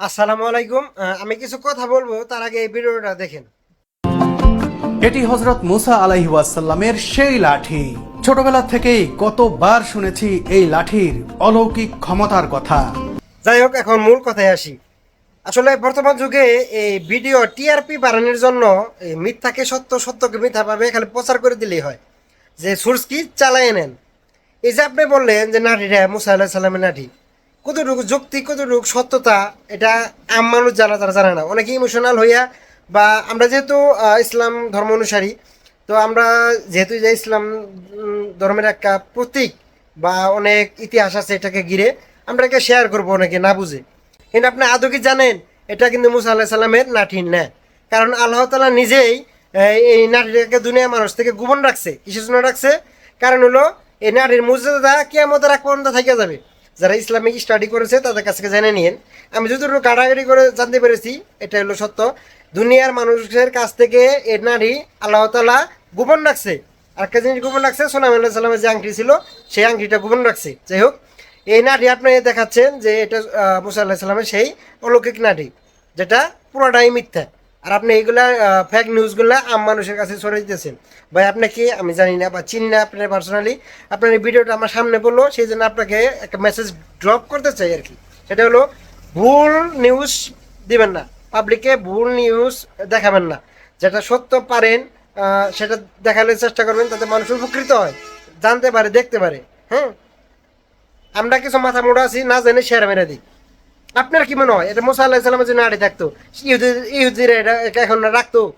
আসসালামু আলাইকুম। আমি কিছু কথা বলব তার আগে এই ভিডিওটা দেখেন। এটি হজরত মুসা আলাইহি ওয়াসাল্লামের সেই লাঠি। ছোটবেলা থেকেই কতবার শুনেছি এই লাঠির অলৌকিক ক্ষমতার কথা। যাই হোক এখন মূল কথায় আসি। আসলে বর্তমান যুগে এই ভিডিও টিআরপি বাড়ানোর জন্য এই মিথ্যাকে সত্য সত্যকে মিথ্যা ভাবে খালি প্রচার করে দিলেই হয়। যে সোর্স কি চালায় নেন। এই যে আপনি বললেন যে নারীরা মুসা আল্লাহ সাল্লামের কতটুকু যুক্তি, কতটুকু সত্যতা, এটা আম মানুষ জানা, তারা জানে না। অনেকে ইমোশনাল হইয়া বা আমরা যেহেতু ইসলাম ধর্ম অনুসারী, তো আমরা যেহেতু যে ইসলাম ধর্মের একটা প্রতীক বা অনেক ইতিহাস আছে এটাকে ঘিরে, আমরা একে শেয়ার করব অনেকে না বুঝে। কিন্তু আপনি আদৌ কি জানেন, এটা কিন্তু মুসা আল্লাহ সাল্লামের নাঠিন না কারণ আল্লাহ তালা নিজেই এই নারীটাকে দুনিয়া মানুষ থেকে গোপন রাখছে কিসের জন্য রাখছে। কারণ হলো, এই নারীর মর্যাদা কেমতের এক পর্যন্ত থেকে যাবে। যারা ইসলামিক স্টাডি করেছে, তাদের কাছ থেকে জেনে নিন আমি যতটুকু কাটাকাটি করে জানতে পেরেছি, এটা হলো সত্য। দুনিয়ার মানুষের কাছ থেকে এই নারী আল্লাহ তালা গোপন রাখছে। আরেকটা জিনিস গোপন রাখছে, সোনাম আল্লাহ সাল্লামের যে আংটি ছিল, সেই আংটিটা গোপন রাখছে। যাই হোক, এই নারী আপনি দেখাচ্ছেন যে এটা মুসা আল্লাহ সাল্লামের সেই অলৌকিক নারী, যেটা পুরোটাই মিথ্যা। আর আপনি এইগুলা ফেক নিউজগুলা আম মানুষের কাছে ছড়িয়ে দিতেছেন ভাই, আপনি কি, আমি জানি না বা চিনি না আপনার পার্সোনালি আপনার এই ভিডিওটা আমার সামনে বলল সেই জন্য আপনাকে একটা মেসেজ ড্রপ করতে চাই আর কি। সেটা হলো, ভুল নিউজ দিবেন না। পাবলিকে ভুল নিউজ দেখাবেন না। যেটা সত্য পারেন সেটা দেখালে চেষ্টা করবেন, তাতে মানুষ উপকৃত হয়। জানতে পারে, দেখতে পারে হ্যাঁ? আমরা কিছু মাথা মোটা আছি, না জেনে শেয়ার মেরে দিই। আপনার কি মনে হয়? এটা মোসা আল্লাহ সাল্লামের জন্য আড়ে থাকতো। ইহুদি ইহুদিরা এটা এখন রাখতো।